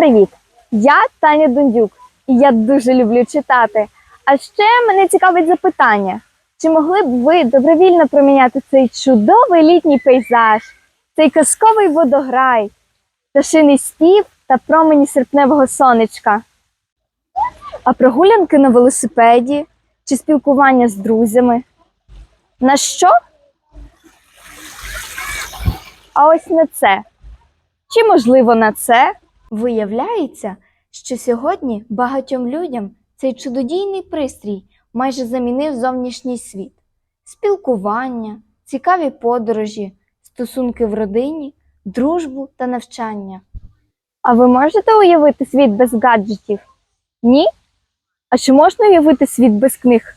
привіт! Я Таня Дундюк, і я дуже люблю читати. А ще мене цікавить запитання: чи могли б ви добровільно проміняти цей чудовий літній пейзаж, цей казковий водограй, пташиний спів та промені серпневого сонечка? А прогулянки на велосипеді чи спілкування з друзями? На що? А ось на це. Чи можливо на це? Виявляється, що сьогодні багатьом людям цей чудодійний пристрій майже замінив зовнішній світ: спілкування, цікаві подорожі, стосунки в родині, дружбу та навчання. А ви можете уявити світ без гаджетів? Ні? А чи можна уявити світ без книг?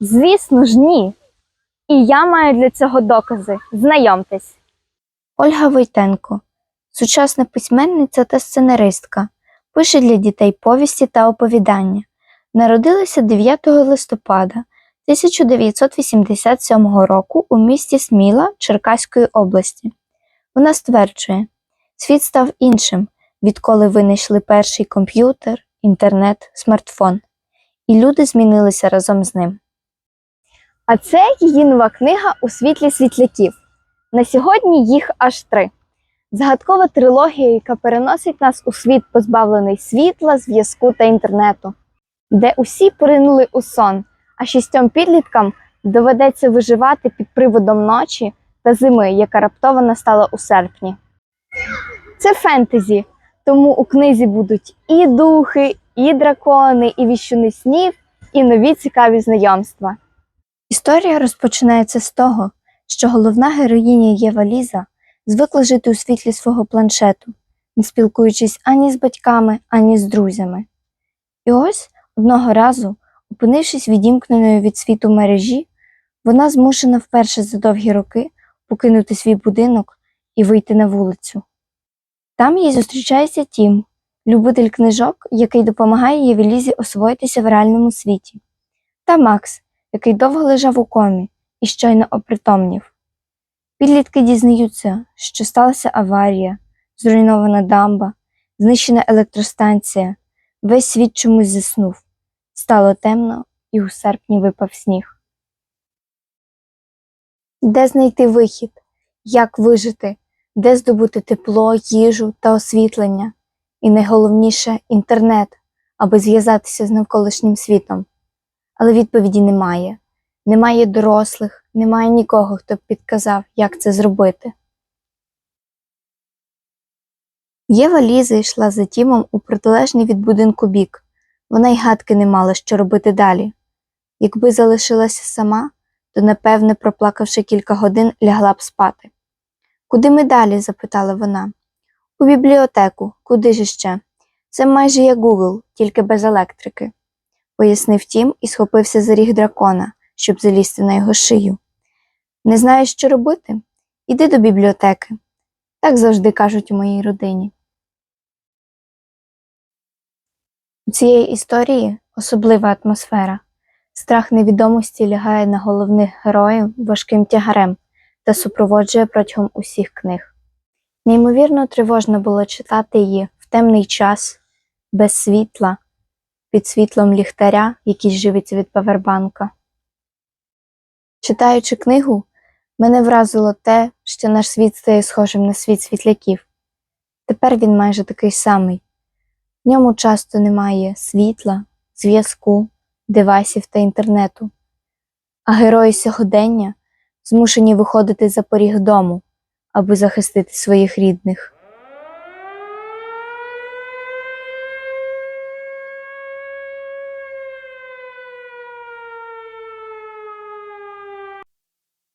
Звісно ж, ні. І я маю для цього докази. Знайомтесь. Ольга Войтенко, сучасна письменниця та сценаристка, пише для дітей повісті та оповідання. Народилася 9 листопада 1987 року у місті Сміла Черкаської області. Вона стверджує, світ став іншим, відколи винайшли перший комп'ютер, інтернет, смартфон, і люди змінилися разом з ним. А це її нова книга у світлі світляків. На сьогодні їх аж три. Загадкова трилогія, яка переносить нас у світ, позбавлений світла, зв'язку та інтернету, де усі поринули у сон, а шістьом підліткам доведеться виживати під приводом ночі та зими, яка раптово настала у серпні. Це фентезі, тому у книзі будуть і духи, і дракони, і віщуни снів, і нові цікаві знайомства. Історія розпочинається з того, що головна героїня Єва Ліза звикла жити у світлі свого планшету, не спілкуючись ані з батьками, ані з друзями. І ось одного разу, опинившись відімкненою від світу мережі, вона змушена вперше за довгі роки покинути свій будинок і вийти на вулицю. Там їй зустрічається Тім, любитель книжок, який допомагає Лізі освоїтися в реальному світі, та Макс, який довго лежав у комі і щойно опритомнів. Підлітки дізнаються, що сталася аварія, зруйнована дамба, знищена електростанція, весь світ чомусь заснув. Стало темно, і у серпні випав сніг. Де знайти вихід? Як вижити? Де здобути тепло, їжу та освітлення? І найголовніше інтернет, аби зв'язатися з навколишнім світом. Але відповіді немає. Немає дорослих, немає нікого, хто б підказав, як це зробити. Єва Ліза йшла за Тімом у протилежний від будинку бік. Вона й гадки не мала, що робити далі. Якби залишилася сама, то, напевне, проплакавши кілька годин, лягла б спати. Куди ми далі? запитала вона. У бібліотеку, куди ж ще? Це майже як Гугл, тільки без електрики, пояснив Тім і схопився за ріг дракона, щоб залізти на його шию. Не знаєш, що робити? Іди до бібліотеки. Так завжди кажуть у моїй родині. У цієї історії особлива атмосфера. Страх невідомості лягає на головних героїв важким тягарем та супроводжує протягом усіх книг. Неймовірно тривожно було читати її в темний час, без світла, під світлом ліхтаря, який живиться від павербанка. Читаючи книгу, мене вразило те, що наш світ стає схожим на світ світляків. Тепер він майже такий самий. В ньому часто немає світла, зв'язку, девайсів та інтернету, а герої сьогодення змушені виходити за поріг дому, аби захистити своїх рідних.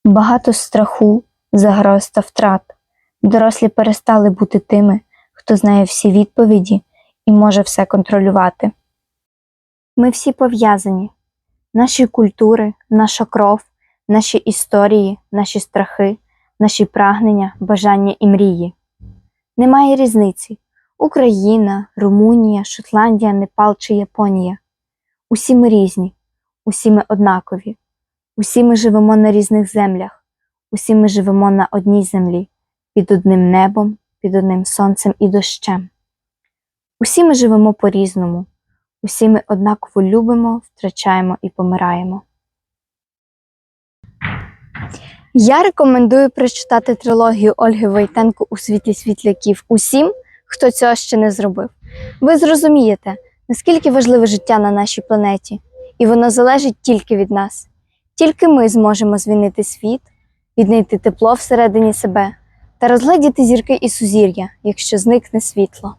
Багато страху, загроз та втрат. Дорослі перестали бути тими, хто знає всі відповіді і може все контролювати. Ми всі пов'язані. Наші культури, наша кров, наші історії, наші страхи, наші прагнення, бажання і мрії. Немає різниці Україна, Румунія, Шотландія, Непал чи Японія. Усі ми різні, усі ми однакові, усі ми живемо на різних землях, усі ми живемо на одній землі, під одним небом, під одним сонцем і дощем. Усі ми живемо по-різному, усі ми однаково любимо, втрачаємо і помираємо. Я рекомендую прочитати трилогію Ольги Войтенко у світлі світляків усім, хто цього ще не зробив. Ви зрозумієте, наскільки важливе життя на нашій планеті, і воно залежить тільки від нас. Тільки ми зможемо звінити світ, віднайти тепло всередині себе та розгледіти зірки і сузір'я, якщо зникне світло.